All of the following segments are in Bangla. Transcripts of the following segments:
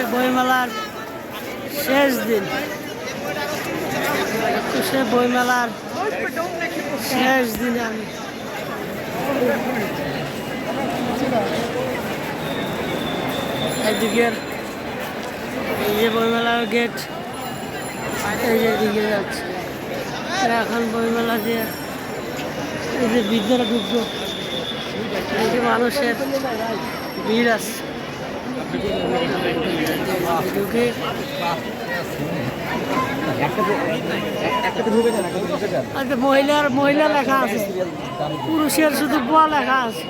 আজকে বইমেলার শেষ দিন। একুশে বইমেলার শেষ দিনে আমি। এদিকের এই যে বইমেলার গেট, এই যে এদিকে যাচ্ছে। এখন বইমেলা দিয়ে এই যে ভিতরে ঢুকবো, এই যে মানুষের ভিড় আছে। মহিলার মহিলা লেখা আছে। পুরুষের শুধু বুয়া লেখা আছে।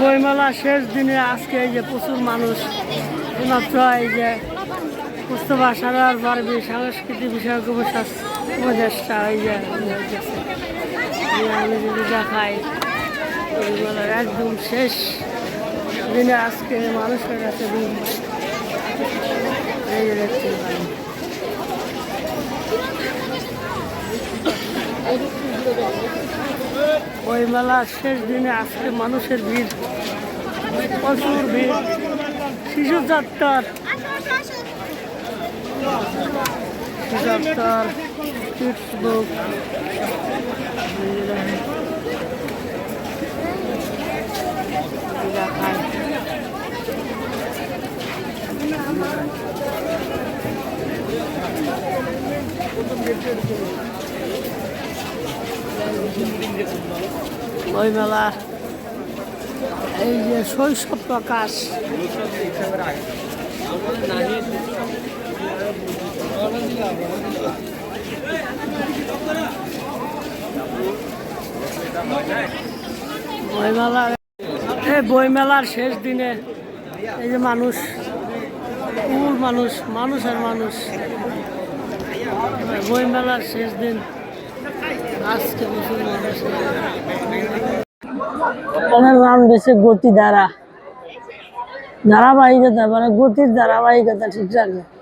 বইমেলা শেষ দিনে আজকে এই যে প্রচুর মানুষ এই যে মুস্তফা সারার পারবি সাংস্কৃতিক বিষয়ক উপদেষ্টা, এই যে হয়েছে। এই যে আমি যদি দেখাই বইমেলার একদম শেষ দিনে আজকে মানুষের কাছে পারেন। ওই মেলার শেষ দিনে আজকে মানুষের ভিড়, প্রচুর ভিড়। শিশু যাত্রার যাত্রার কিডস বুক ওই মেলা এই যে শৈশব প্রকাশ বইমেলার এই বইমেলার শেষ দিনে এই যে মানুষ ফুল মানুষ মানুষ আর মানুষ। বইমেলার শেষ দিন আজকে প্রচুর মানুষ নাম দিয়েছে গতি ধারা ধারাবাহিকতা মানে গতির ধারাবাহিকতা ঠিক রাখবে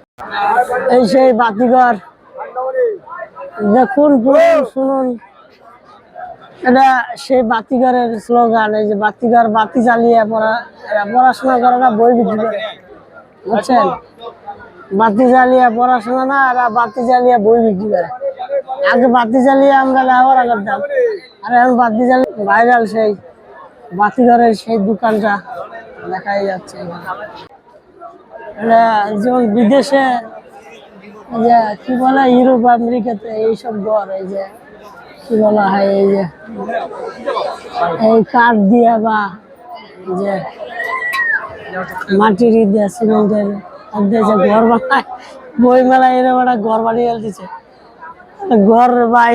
এই সেই বাতিঘর। দেখুন শুনুন। এটা সেই বাতিঘরের স্লোগান, এই যে বাতিঘর, বাতি জ্বালিয়ে পড়া পড়াশোনা করে না, বই বিক্রি করে। বুঝছেন? বাতি জ্বালিয়ে পড়াশোনা না, এরা বাতি জ্বালিয়ে বই বিক্রি করে। আগে বাতি জ্বালিয়ে আমরা লেখাপড়া করতাম। আর এখন বাতি জ্বালিয়ে ভাইরাল সেই বাতিঘরের সেই দোকানটা দেখাই যাচ্ছে। যেমন বিদেশে, যে কি বলে, ইউরোপ, আমেরিকাতে এইসব ঘর এই যে, কি বলা হয়, এই যে, এই কাঠ দিয়ে বা যে মাটির দিয়ে, সিমেন্টের হাত দিয়ে যে ঘর বানায় বই মেলা এরকম একটা ঘর বানিয়ে দিচ্ছে ঘর বাই,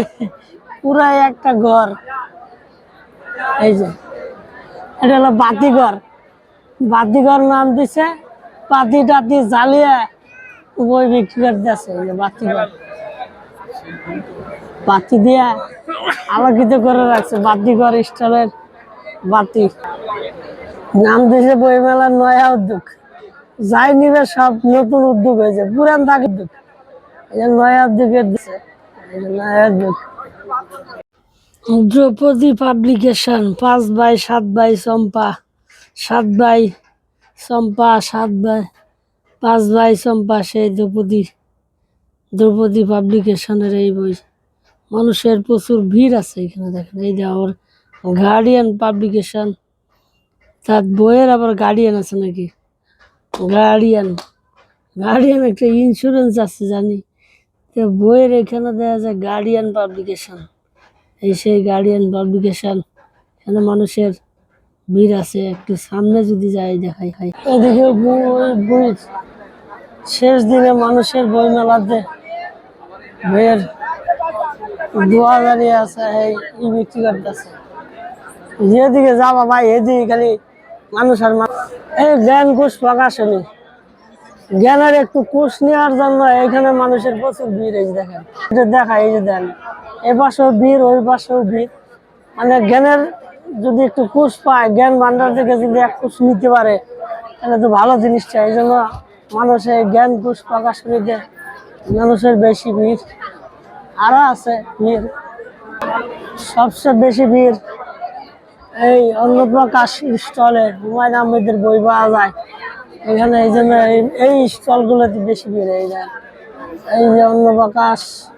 পুরাই একটা ঘর। এই যে, এটা হলো বাতিঘর। বাতিঘর নাম দিছে পাতি টাতি জ্বালিয়ে বই বিক্রি করতেছে বাতিঘর বাতি দিয়া আলোকিত করে রাখছে বাতিঘর স্টলের বাতি। নাম দিয়েছে বইমেলার নয়া উদ্যোগ। যাই নিবে সব নতুন উদ্যোগ হয়েছে, পুরান থাকে উদ্যোগ। নয়া উদ্যোগের দিছে নয়া উদ্যোগ। দ্রৌপদী পাবলিকেশন, পাঁচ বাই সাত বাই চম্পা, সাত বাই চম্পা, সাত বাই, পাঁচ বাই চম্পা, সেই দ্রৌপদী দ্রৌপদী পাবলিকেশনের এই বই। মানুষের প্রচুর ভিড় আছে এখানে দেখেন। এই যে আমার গার্ডিয়ান পাবলিকেশন তার বইয়ের আবার গার্ডিয়ান আছে নাকি? গার্ডিয়ান গার্ডিয়ান একটা ইন্স্যুরেন্স আছে, জানি। তো বইয়ের এখানে দেওয়া যায় গার্ডিয়ান পাবলিকেশন এই সেই গার্ডিয়ান পাবলিকেশন এখানে মানুষের ভিড় আছে, একটু সামনে যদি যাই দেখাই, খাই। এদিকে বই বই। শেষ দিনে মানুষের বই মেলাতে বইয়ের দোয়া দাঁড়িয়ে আছে, এই বিক্রি করতেছে যেদিকে যাবা ভাই এদিকে খালি মানুষ আর এই জ্ঞান কোষ প্রকাশনী। জ্ঞানের একটু কোষ নেওয়ার জন্য এখানে মানুষের প্রচুর ভিড় এই দেখেন। এটা দেখা, এই যে দেন। এ পাশেও ভিড়, ওই পাশেও ভিড়। মানে জ্ঞানের যদি একটু কোষ পায়, জ্ঞান ভান্ডার থেকে যদি এক কোষ নিতে পারে, তাহলে তো ভালো জিনিসটা। এই জন্য মানুষের জ্ঞান কোষ প্রকাশনীতে মানুষের বেশি ভিড়। আরও আছে ভিড়। সবচেয়ে বেশি ভিড় এই অন্যতম অন্নপ্রকাশ স্টলে হুমায়ুন আহমেদের বই পাওয়া যায়। এখানে এই জন্য এই- এই স্টলগুলোতে বেশি ভিড় এই যায় এই যে অন্নপ্রকাশ,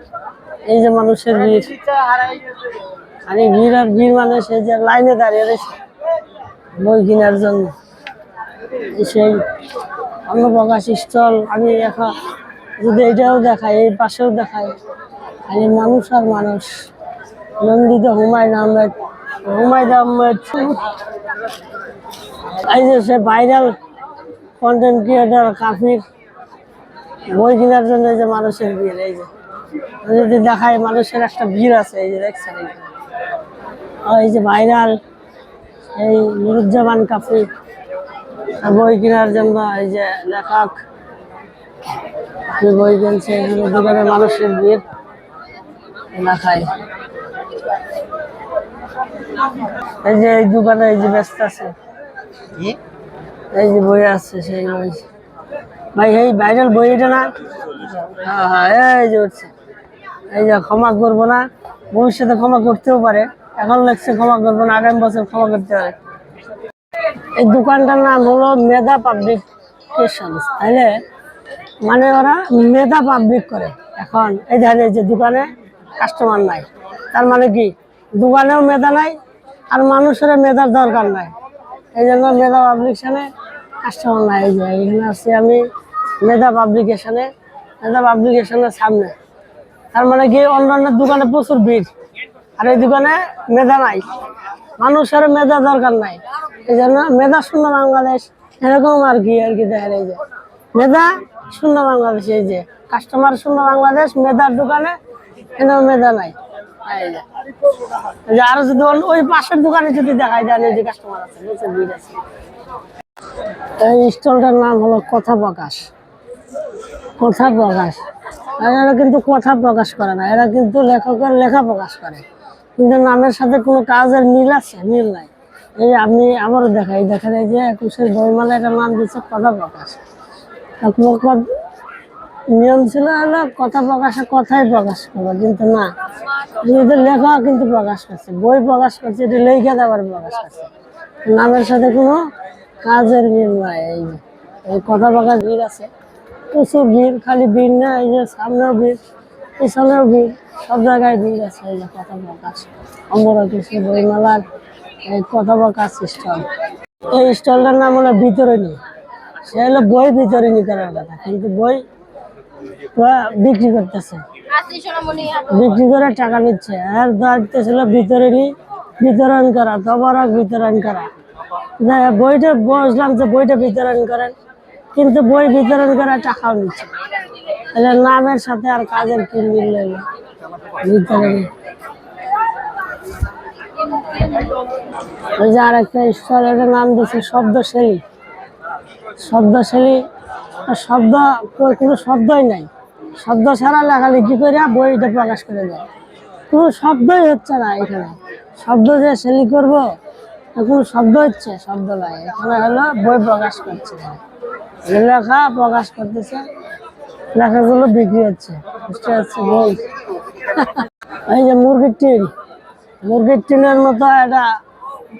এই যে মানুষের ভিড়। আর ভিড় আর ভিড় মানুষ এই যে লাইনে দাঁড়িয়ে রয়েছে। বই কেনার জন্য। সেই অন্নপ্রকাশ স্টল, আমি এখন যদি এটাও দেখাই, এই পাশেও দেখাই, খালি মানুষ আর মানুষ। নন্দিত হুমায়ুন আহমেদ হুমায়ুন আহমেদ। এই যে সে ভাইরাল কন্টেন্ট ক্রিয়েটার কাফির। বই কেনার জন্য যে মানুষের ভিড়, এই যে। যদি দেখায় মানুষের একটা ভিড় আছে, এই যে দেখছেন এই যে। ভাইরাল এই নুরুজ্জামান কাফি বই কেনার জন্য এই যে লেখক বই কিনছে এখানে দোকানে মানুষের ভিড় লেখায় এই যে এই দোকানে এই যে ব্যস্ত আছে। এই যে বই আছে সেই বই ভাই এই ভাইরাল বই এটা না? হ্যাঁ হ্যাঁ এই যে উঠছে। এই যে ক্ষমা করব না ভবিষ্যতে ক্ষমা করতেও পারে। এখন লাগছে ক্ষমা করব না, আগামী বছর ক্ষমা করতে পারে এই দোকানটার নাম হলো মেধা পাবলিকেশন তাহলে মানে ওরা মেধা পাবলিক করে। এখন এই এই যে দোকানে কাস্টমার নাই। তার মানে কি? দোকানেও মেধা নাই, আর মানুষের মেধার দরকার নাই। এই জন্য মেধা পাবলিকেশনে কাস্টমার নাই। এই যে এখানে আছি আমি মেধা পাবলিকেশনে মেধা পাবলিকেশনের সামনে। তার মানে কি? অন্যান্য দোকানে প্রচুর ভিড়। আর এই দোকানে মেধা নাই। মানুষের মেধা দরকার নাই। এই জন্য মেধা শূন্য বাংলাদেশ, এরকম আর কি আর কি দেখেন এই যে। মেধা শূন্য বাংলাদেশ, এই যে। কাস্টমার শূন্য বাংলাদেশ, মেধার দোকানে এখানে মেধা নাই। যে। আরও যদি ওই পাশের দোকানে যদি দেন, এই যে কাস্টমার আছে প্রচুর ভিড় এই স্টলটার নাম হলো কথা প্রকাশ। কথা প্রকাশ। এরা কিন্তু কথা প্রকাশ করে না, এরা কিন্তু লেখকের লেখা প্রকাশ করে। কিন্তু নামের সাথে কোনো কাজের মিল আছে? মিল নাই। এই আপনি আবারও দেখাই দেখেন এই যে একুশের বইমালা এটা নাম দিচ্ছে কথা প্রকাশ। নিয়ম ছিল হলো কথা প্রকাশে কথাই প্রকাশ করব কিন্তু না। এদের লেখা কিন্তু প্রকাশ করছে। বই প্রকাশ করছে, এটা লেখা দেওয়ার প্রকাশ করছে। নামের সাথে কোনো কাজের মিল নাই। এই যে, এই কথা প্রকাশ ভিড় আছে। প্রচুর ভিড়, খালি ভিড় না, এই যে সামনেও ভিড়, পিছনেও ভিড়। সব জায়গায় ভিড় আছে এই যে কথা প্রকাশ অমর কৃষি বইমেলার এই কথা প্রকাশ স্টল। এই স্টলটার নাম হলো বিতরণী সে হলো বই বিতরণী করার কথা কিন্তু বই বিক্রি করতেছে। বিক্রি করে টাকা নিচ্ছে। আর দায়িত্ব ছিল বিতরণী বিতরণ করা তবরক বিতরণ করা। বইটা বসলাম যে বইটা বিতরণ করেন কিন্তু বই বিতরণ করে টাকাও নিচ্ছে নামের সাথে আর কাজের কি মিল ওই যে আর একটা স্টল নাম দিচ্ছে শব্দশৈলী। শব্দশৈলী শব্দ, কোনো শব্দই নাই। শব্দ ছাড়া লেখালেখি করে বইটা প্রকাশ করে দেয়। কোনো শব্দই হচ্ছে না এখানে। শব্দ যে সেলি করব কোনো শব্দ হচ্ছে, শব্দ নাই। এখানে হলো বই প্রকাশ করছে। লেখা প্রকাশ করতেছে। লেখাগুলো বিক্রি হচ্ছে। বুঝতে পারছি বই এই যে মুরগির টিন, মুরগির টিনের মতো একটা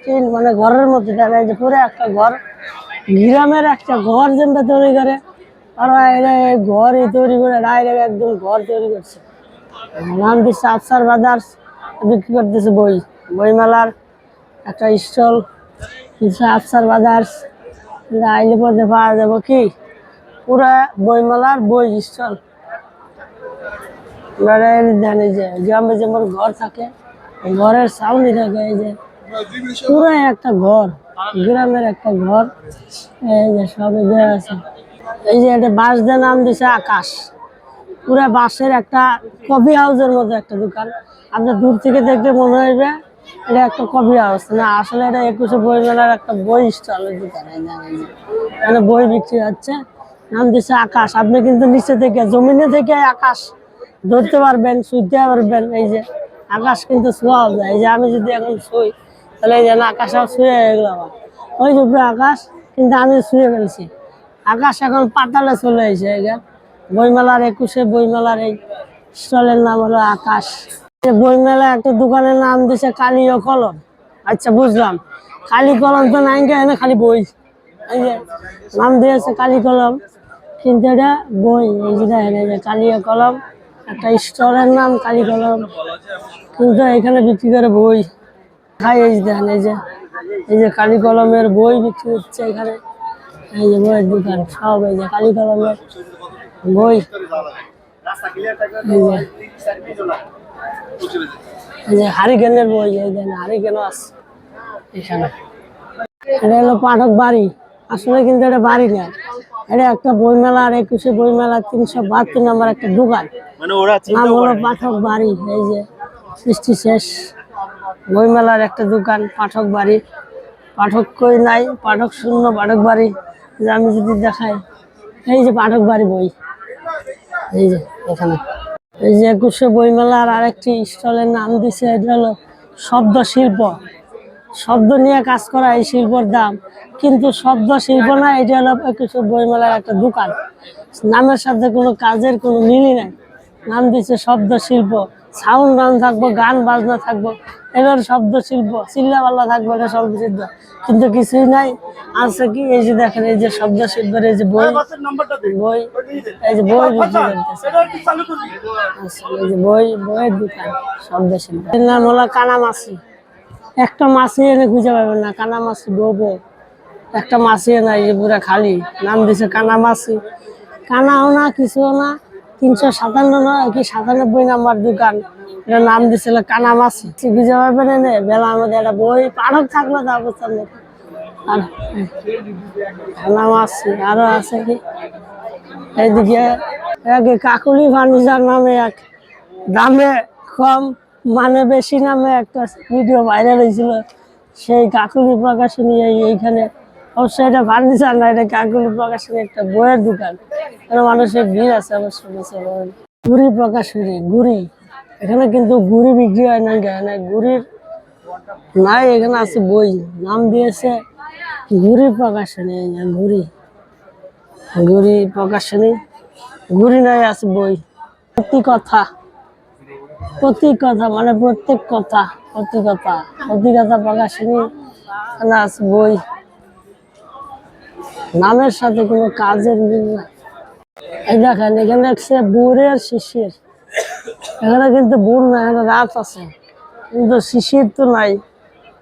টিন মানে ঘরের মতো যায় যে পুরো একটা ঘর, গ্রামের একটা ঘর যেটা তৈরি করে ওরা এরা এই ঘরই তৈরি করে, ডাইরেক্ট একদম ঘর তৈরি করছে। নাম দিচ্ছে আফসার বাজার্স বিক্রি করতেছে বই বইমেলার একটা স্টল আফসার বাজার্স এটা আইলে পথে পাওয়া যাব কি? পুরা বইমেলার বই এই জানি যে গ্রামে যেমন ঘর থাকে ঘরের সাউন্ডই থাকে এই যে পুরো একটা ঘর গ্রামের একটা ঘর এই যে সবে দেওয়া আছে। এই যে এটা বাঁশ দিয়ে নাম দিছে আকাশ। পুরা বাঁশের একটা কফি হাউসের মতো একটা দোকান। আপনার দূর থেকে দেখলে মনে হইবে এটা একটা কফি হাউস না আসলে এটা একুশে বই মেলার একটা বই স্টলের দোকান যে, যে। এখানে বই বিক্রি হচ্ছে। নাম দিচ্ছে আকাশ। আপনি কিন্তু নিচে থেকে, জমিনে থেকে আকাশ ধরতে পারবেন, শুইতে পারবেন। এই যে আকাশ কিন্তু শোয়াও যায়। এই যে আমি যদি এখন শুই, তাহলে এই যে না আকাশও শুয়ে গেল আমার ওই যে আকাশ, কিন্তু আমি শুয়ে ফেলছি। আকাশ এখন পাতালে চলে এসে যে বইমেলার একুশে বইমেলার এই স্টলের নাম হলো আকাশ। বইমেলা একটা দোকানের নাম দিছে কালী ও কলম। আচ্ছা বুঝলাম। কালি কলম তো নাই খালি বই। এই যে, নাম দিয়েছে কালি কলম। কিন্তু এটা বই, এই যে দেখেন যে কালি ও কলম, একটা স্টলের নাম কালি কলম। কিন্তু এখানে বিক্রি করে বই। খাই এই যে এই যে এই যে কালি কলমের বই বিক্রি হচ্ছে এখানে। এই যে বইয়ের দোকান, সব এই যে কালি কলমের বই। এই যে হারিকেনের বই, এই যে হারিকেনও আছে এখানে। এটা হলো পাঠক বাড়ি। আসলে কিন্তু এটা বাড়ি না। এটা একটা বইমেলা আর একুশে বইমেলা তিনশো বাহাত্তর নাম্বার একটা দোকান। মানে নাম হলো পাঠক বাড়ি এই যে সৃষ্টি শেষ। বইমেলার একটা দোকান পাঠক বাড়ি। পাঠক কই নাই? পাঠক শূন্য পাঠক বাড়ি। যে আমি যদি দেখাই এই যে পাঠক বাড়ি বই। এই যে এখানে। এই যে একুশে বইমেলার আরেকটি স্টলের নাম দিছে এটা হলো শব্দ শিল্প শব্দ নিয়ে কাজ করা এই শিল্পর দাম। কিন্তু শব্দ শিল্প না, এটা হলো একুশে বইমেলার একটা দোকান। নামের সাথে কোনো কাজের কোনো মিলই নাই। নাম দিচ্ছে শব্দ শিল্প। সাউন্ড গান থাকব, গান, বাজনা থাকব। এবার শব্দ শিল্প, চিল্লাপাল্লা থাকব, এটা শব্দ শিল্প কিন্তু কিছুই নাই। আছে কি, এই যে দেখেন, এই যে শব্দ শিল্পের এই যে বই বই, এই যে বই এই যে বই, বইয়ের দোকান, শব্দ শিল্প। এর নাম হলো কানামাছি। একটা মাছি এনে খুঁজে পাবেন না, কানা মাছ ডোবো। একটা মাছি এনে এই পুরা খালি, নাম দিছে কানা কানামাছি কানাও না, কিছুও না, তিনশো সাতান্ন না, কি সাতানব্বই নাম্বার দোকান। এটা নাম দিছিল কানামাছি খুঁজে পাবেন এনে? বেলা আমাদের একটা বই, পাঠক থাকল তা বুঝতাম না আর কানামাছি আরও আছে কি? এইদিকে এক কাকুলি ফার্নিচার নামে এক, দামে কম। মানে বেশি নামে একটা ভিডিও ভাইরাল হয়েছিল। সেই কাকুলি প্রকাশনী এই এইখানে। অবশ্যই এটা ফার্নিচার না, এটা কাকুলি প্রকাশনী একটা বইয়ের দোকান। মানুষের ভিড় আছে অবশ্য বই। গুড়ি প্রকাশনী, গুড়ি। এখানে কিন্তু গুড়ি বিক্রি হয় না এখানে গুড়ির নাই, এখানে আছে বই। নাম দিয়েছে গুড়ি প্রকাশনী, গুড়ি। গুড়ি প্রকাশনী। গুড়ি নাই, আছে বই। সত্যি কথা। প্রতি কথা মানে প্রত্যেক কথা প্রতি কথা। প্রতি কথা প্রকাশনী এখানে বই। নামের সাথে কোনো কাজের মিল এই দেখেন, এখানে দেখছে বুড়ের শিশির। এখানে কিন্তু বুড় না, এখানে রাত আছে। কিন্তু শিশির তো নাই।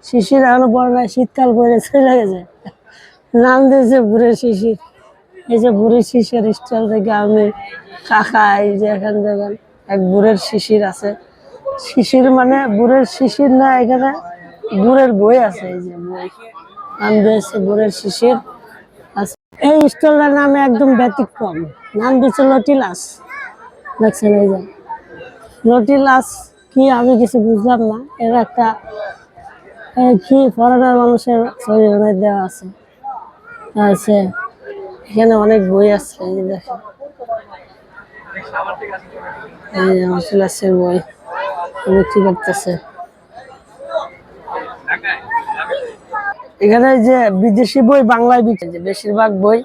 শিশির এখনও পরে নাই, শীতকাল পরে চলে গেছে। নাম দিয়েছে বুড়ের শিশির। এই যে বুড়ির শিশির স্টল থেকে আমি কাকা এই যে এখান দেখেন এক বুড়ের শিশির আছে। শিশির মানে বুড়ের শিশির না, এখানে বুড়ের বই আছে, এই যে বই। নাম দিয়েছে বুড়ের শিশির। এই স্টলটার নামে একদম ব্যতিক্রম। নাম দিয়েছে লটিলাস দেখছেন, এই যে। লটিলাস কি, আমি কিছু বুঝলাম না। এর একটা কি ফরেনার মানুষের ছবি দেওয়া আছে। আছে এখানে অনেক বই আছে, এই দেখেন। এই যে লটিলাসের বই এখানে যে বিদেশি বই বাংলায় বিক্রি যে বেশিরভাগ বই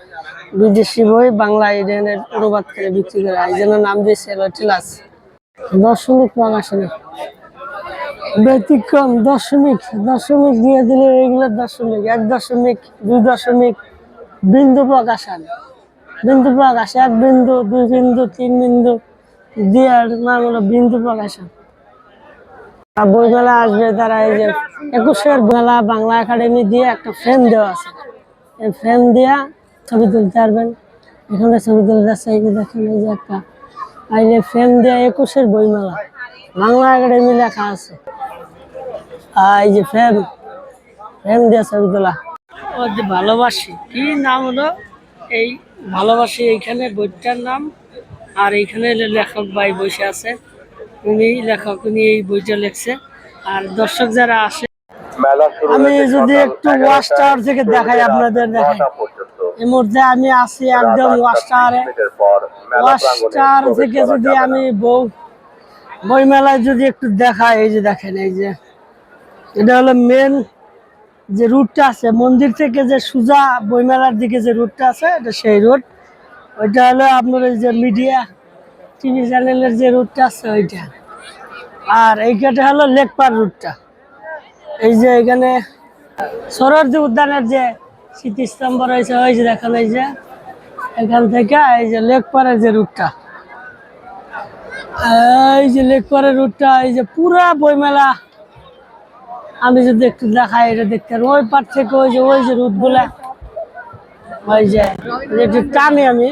বিদেশি বই বাংলায় এদের অনুবাদ করে বিক্রি করে। এই জন্য নাম দিয়েছে লটিলাস দশমিক প্রকাশনী ব্যতিক্রম, দশমিক। দশমিক দিয়ে দিলে এগুলো দশমিক, এক দশমিক, দুই দশমিক, বিন্দু প্রকাশন। বিন্দু প্রকাশ, এক বিন্দু, দুই বিন্দু, তিন বিন্দু, দিয়ে নাম হলো বিন্দু প্রকাশন আর বইমেলা আসবে তারা এই যে একুশের মেলা বাংলা একাডেমি দিয়ে একটা ফ্রেম দেওয়া আছে। এই ফ্রেম দিয়া ছবি তুলতে পারবেন। এখানে ছবি তুলতে আছে এই দেখেন, এই যে একটা। আইলে ফ্রেম দেওয়া একুশের বইমেলা। বাংলা একাডেমি লেখা আছে। আর এই যে ফ্রেম ফ্রেম দিয়ে ছবি তোলা। ভালোবাসি। কি নাম হলো? এই ভালোবাসি এইখানে বইটার নাম আর এইখানে লেখক ভাই বসে আছে। উনি লেখক উনি এই বইটা লিখছে। আর দর্শক যারা আসে আমি যদি একটু ওয়াচ টাওয়ার থেকে দেখাই আপনাদের দেখাই। এই মুহূর্তে আমি আছি একদম ওয়াচ টাওয়ারে। প্রাঙ্গণে টাওয়ার থেকে যদি আমি বউ বই মেলায় যদি একটু দেখাই এই যে দেখেন এই যে। এটা হলো মেন যে রুটটা আছে, মন্দির থেকে যে সুজা বইমেলার দিকে যে রুটটা আছে, এটা সেই রুট। ওইটা হলো আপনার এই যে মিডিয়া, টিভি চ্যানেলের যে রুটটা আছে ওইটা। আর এইটা হলো লেকপার রুটটা। এই যে এখানে সরোয়ার্দী উদ্যানের যে স্মৃতিস্তম্ভ রয়েছে, ওই যে দেখেন এই যে, এখান থেকে এই যে লেকপারের যে রুটটা। এই যে লেকপারের রুটটা, এই যে পুরা বইমেলা আমি যদি একটু দেখাই, এটা দেখতে। ওই পার থেকে ওই যে ওই যে রুটগুলা ওই যে একটু টানি আমি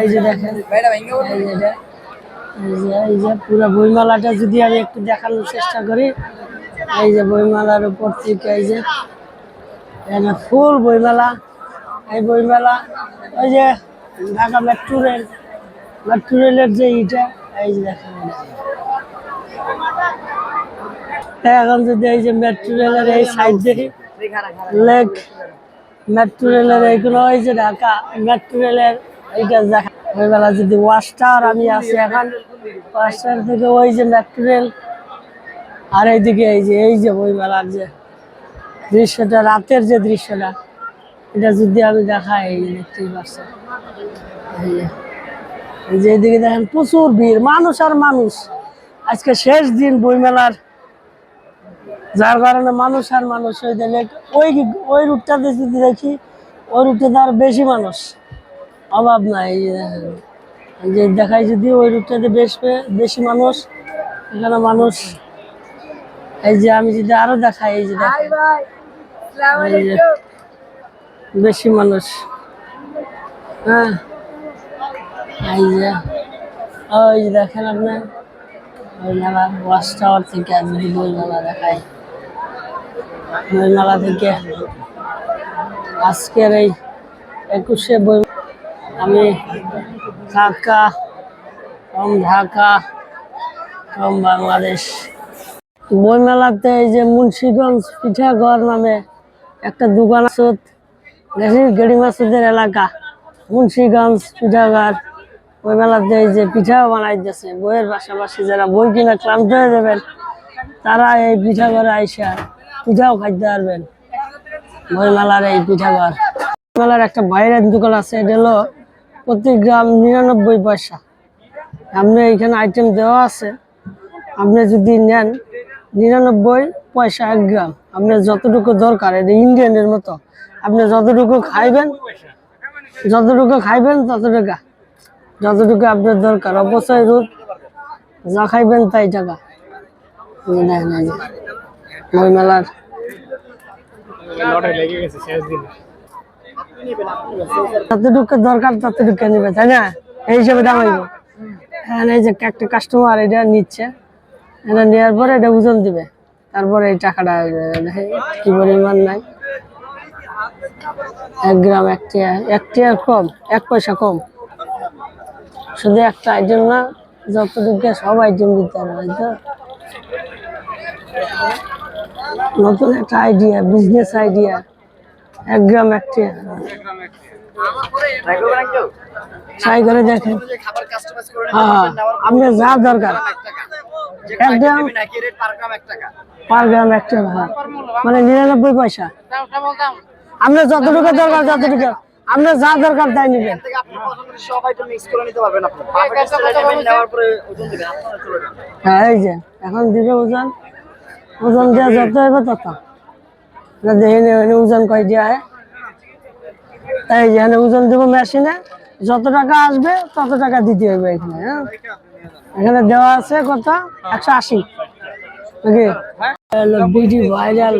এই যে এই যে পুরো বইমেলাটা যদি আমি একটু দেখানোর চেষ্টা করি, এই যে বইমেলার উপর থেকে, এই যে ফুল বইমেলা, এই বইমেলা, ওই যে ঢাকা মেট্রো রেল, মেট্রো রেলের যে ইটা, এই যে দেখেন। এখন যদি এই যে মেট্রো রেলের এই সাইড দেখি লেক মেট্রো রেলের এইগুলো ওই যে ঢাকা মেট্রো রেলের এইটা দেখা ওইবেলা যদি ওয়াশ টাওয়ার আমি আছি এখন ওয়াশ টাওয়ার থেকে ওই যে মেট্রো রেল আর এইদিকে এই যে এই যে বইমেলার যে দৃশ্যটা, রাতের যে দৃশ্যটা, এটা যদি আমি দেখাই দেখতেই পাচ্ছেন। এই যে এইদিকে দেখেন প্রচুর ভিড়, মানুষ আর মানুষ। আজকে শেষ দিন বইমেলার যার কারণে মানুষ আর মানুষ ওই দিলে ওই ওই রুটটাতে যদি দেখি ওই রুটটাতে আর বেশি মানুষ। অভাব নাই যে যে দেখাই যদি ওই রুটটাতে বেশ বেশি মানুষ এখানে মানুষ। এই যে আমি যদি আরও দেখাই এই যে যে বেশি মানুষ। হ্যাঁ। এই যে ওই যে দেখেন আপনি। ওই মেলা ওয়াশ টাওয়ার থেকে যদি বই মেলা দেখায় মেলা থেকে। আজকের এই একুশে বই আমি ঢাকা ফ্রম ঢাকা ফ্রম বাংলাদেশ। বইমেলাতে এই যে মুন্সিগঞ্জ পিঠাঘর নামে একটা দোকান আছে গেড়ি মাসুদের এলাকা। মুন্সিগঞ্জ পিঠাঘর বই মেলাতে এই যে পিঠাও বানাইতেছে। বইয়ের পাশাপাশি যারা বই কিনা ক্লান্ত হয়ে যাবেন, তারা এই পিঠা ঘরে আইসা পিঠাও খাইতে পারবেন। বই মেলার এই পিঠা ঘর মেলার একটা বাইরের দোকান আছে, এটা হলো প্রতি গ্রাম নিরানব্বই পয়সা। আপনি এইখানে আইটেম দেওয়া আছে, আপনি যদি নেন নিরানব্বই পয়সা এক গ্রাম। আপনার যতটুকু দরকার, এটা ইন্ডিয়ানের মতো। আপনি যতটুকু খাইবেন যতটুকু খাইবেন ততটুকু। যতটুকু আপনার দরকার অবশ্যই রোদ যা খাইবেন তাই টাকা। দেখেন এই যে বই মেলার যতটুকু দরকার ততটুকু নিবে তাই না? এই হিসাবে দাম হইব। হ্যাঁ এই যে একটা কাস্টমার এটা নিচ্ছে এটা নেওয়ার পরে এটা ওজন দিবে। তারপরে এই টাকাটা কি পরিমাণ নাই। এক গ্রাম এক টিয়া এক টিয়ার কম এক পয়সা কম। শুধু একটা আইটেম না যতটুকু সব আইটেম দিতে হবে হয়তো নতুন একটা আইডিয়া বিজনেস আইডিয়া এক গ্রাম এক ট্রাই করে দেখেন। হ্যাঁ আপনার যা দরকার। এক গ্রাম পার গ্রাম এক টাকা হ্যাঁ। মানে নিরানব্বই পয়সা। আপনার যতটুকু দরকার যতটুকু। আপনার যা দরকার তাই নেবেন। হ্যাঁ এই যে এখন দিবে ওজন। ওজন দেওয়া যত হবে তত। দেখে ওজন কয় দেওয়া হয়। তাই যে এখানে ওজন দেবো মেশিনে যত টাকা আসবে তত টাকা দিতে হবে এখানে হ্যাঁ? এখানে দেওয়া আছে কত? একশো আশি। Okay BD viral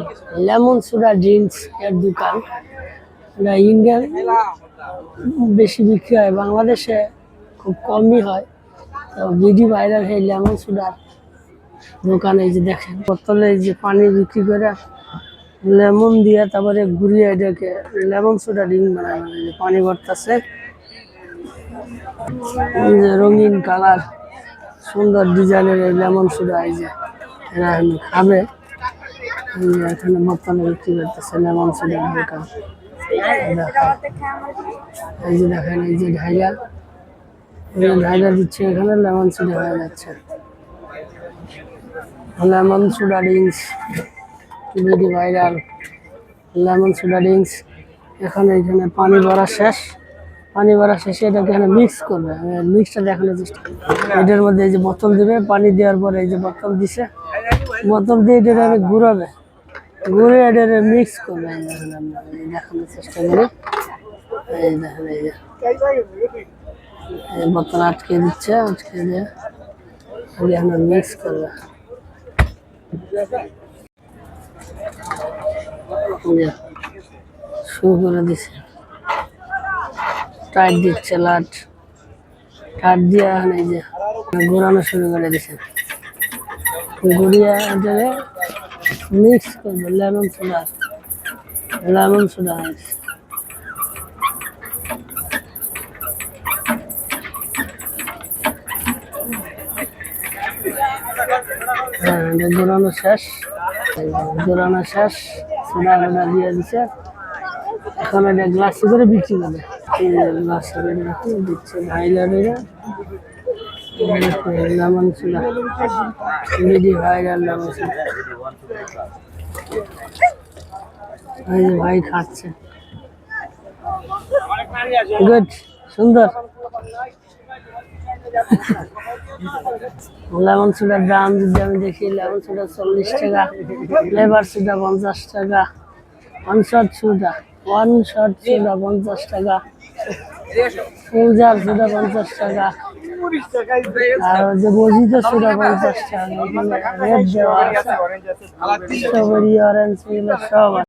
lemon soda drinks এর দোকান। এটা ইন্ডিয়ান বেশি বিক্রি হয় বাংলাদেশে খুব কমই হয়। তো বিডি ভাইরাল সেই লেমন সোডার। দোকানে যে দেখেন, বোতলে যে পানি বিক্রি করে লেমন দিয়ে তারপরে ঘুরিয়ে এটাকে লেমন সোডা ড্রিঙ্ক বানায় মানে পানি ভরতেছে। রঙিন কালার, সুন্দর ডিজাইনের এই লেমন সোডা এই যে এরা খাবে। এখানে বোতলে বিক্রি করতেছে লেমন সোডার দোকান। এই যে দেখেন, এই যে ঢাইয়া ঢাইয়া দিচ্ছে এখানে, লেমন সোডা হয়ে যাচ্ছে। Lemon soda drinks BD viral lemon soda drinks. এখানে এখানে পানি ভরা শেষ। পানি ভরা শেষে এটাকে এখানে মিক্স করবে। মিক্সটা দেখানোর চেষ্টা। এটার মধ্যে এই যে বোতল দিবে, পানি দেওয়ার পরে এই যে বোতল দিছে, বোতল দিয়ে এটা আমি ঘুরাবে। ঘুরে এটা মিক্স করবে। দেখেন আমরা দেখানোর চেষ্টা করি। এই দেখেন, এই যে। বোতল আটকে দিচ্ছে, আটকে দিয়ে মিক্স করবে। শুরু করে দিছে। টাইট দিচ্ছে, লাট। টাইট দিয়ে এখন যে ঘোরানো শুরু করে দিছে। ঘুরিয়ে মিক্স করবে লেমন সোডা লেমন সোডা হয়েছে। এটা শেষ। এই শেষ সোডা সোডা দিয়ে দিছে। এখন এটা গ্লাসে করে বিক্রি করে গ্লাসে করে রাখি, দিচ্ছে ভাইলারেরা সোডা ভাই খাচ্ছে। গুড সুন্দর। লেমন সোডার দাম যদি আমি দেখি লেমন সোডা চল্লিশ টাকা লেবার সোডা পঞ্চাশ টাকা one shot soda one shot soda পঞ্চাশ টাকা ফুল জার সোডা পঞ্চাশ টাকা আর যে সোডা পঞ্চাশ টাকা এখানে রেড দেওয়া আছে স্ট্রবেরি অরেঞ্জ এগুলো সব